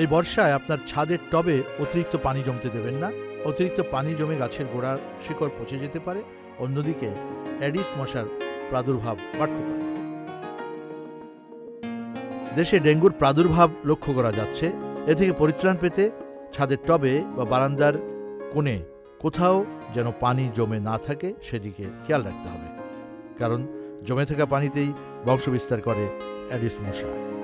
এই বর্ষায় আপনার ছাদের টবে অতিরিক্ত পানি জমতে দেবেন না। অতিরিক্ত পানি জমে গাছের গোড়ার শিকড় পচে যেতে পারে, অন্যদিকে অ্যাডিস মশার প্রাদুর্ভাব বাড়তে পারে। দেশে ডেঙ্গুর প্রাদুর্ভাব লক্ষ্য করা যাচ্ছে। এ থেকে পরিত্রাণ পেতে ছাদের টবে বা বারান্দার কোণে কোথাও যেন পানি জমে না থাকে, সেদিকে খেয়াল রাখতে হবে। কারণ জমে থাকা পানিতেই বংশবিস্তার করে অ্যাডিস মশা।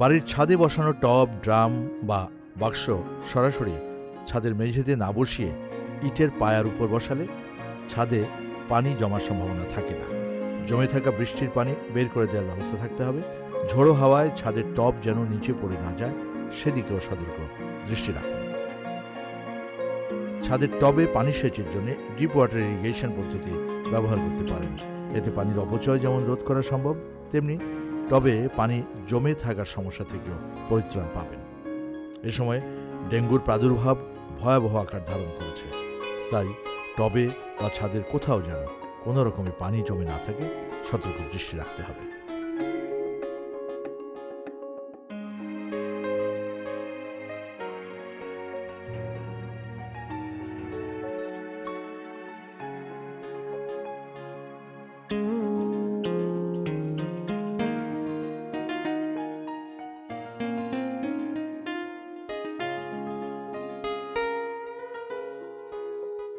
বাড়ির ছাদে বসানো টব, ড্রাম বা বাক্স সরাসরি ছাদের মেঝেতে না বসিয়ে ইটের পায়ার উপর বসালে ছাদে পানি জমার সম্ভাবনা থাকে না। জমে থাকা বৃষ্টির পানি বের করে দেওয়ার ব্যবস্থা থাকতে হবে। ঝোড়ো হাওয়ায় ছাদের টব যেন নিচে পড়ে না যায়, সেদিকেও সতর্ক দৃষ্টি রাখুন। ছাদের টবে পানি সেচের জন্য ডিপ ওয়াটার ইরিগেশন পদ্ধতি ব্যবহার করতে পারেন। এতে পানির অপচয় যেমন রোধ করা সম্ভব, তেমনি টবে পানি জমে থাকার সমস্যা থেকেও পরিত্রাণ পাবেন। এ সময় ডেঙ্গুর প্রাদুর্ভাব ভয়াবহ আকার ধারণ করেছে। তাই টবে বা ছাদের কোথাও যেন কোনো রকমের পানি জমে না থাকে, সতর্ক দৃষ্টি রাখতে হবে।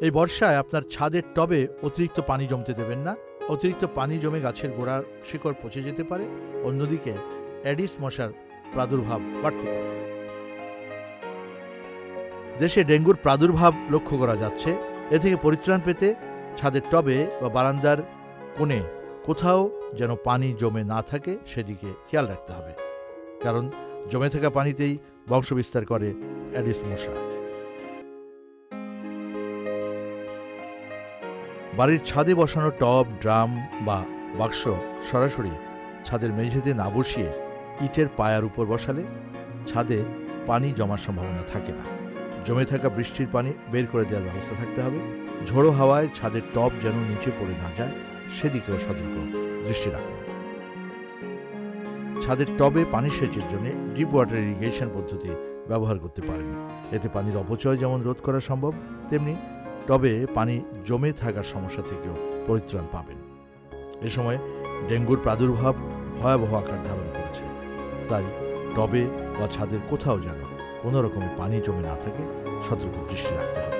এই বর্ষায় আপনার ছাদের টবে অতিরিক্ত পানি জমতে দেবেন না। অতিরিক্ত পানি জমে গাছের গোড়ার শিকড় পচে যেতে পারে, অন্যদিকে অ্যাডিস মশার প্রাদুর্ভাব বাড়তে পারে। দেশে ডেঙ্গুর প্রাদুর্ভাব লক্ষ্য করা যাচ্ছে। এ থেকে পরিত্রাণ পেতে ছাদের টবে বা বারান্দার কোণে কোথাও যেন পানি জমে না থাকে, সেদিকে খেয়াল রাখতে হবে। কারণ জমে থাকা পানিতেই বংশবিস্তার করে অ্যাডিস মশা। বাড়ির ছাদে বসানো টব, ড্রাম বা বাক্স সরাসরি ছাদের মেঝেতে না বসিয়ে ইটের পায়ার উপর বসালে ছাদে পানি জমার সম্ভাবনা থাকে না। জমে থাকা বৃষ্টির পানি বের করে দেওয়ার ব্যবস্থা থাকতে হবে। ঝোড়ো হাওয়ায় ছাদের টব যেন নিচে পড়ে না যায়, সেদিকেও সতর্ক দৃষ্টি রাখুন। ছাদের টবে পানি সেচের জন্য ডিপ ওয়াটার ইরিগেশন পদ্ধতি ব্যবহার করতে পারেন। এতে পানির অপচয় যেমন রোধ করা সম্ভব, তেমনি টবে পানি জমে থাকার সমস্যা থেকেও পরিত্রাণ পাবেন। এ সময় ডেঙ্গুর প্রাদুর্ভাব ভয়াবহ আকার ধারণ করেছে। তাই টবে বা ছাদের কোথাও যেন কোনো রকমের পানি জমে না থাকে, সতর্ক দৃষ্টি রাখতে হবে।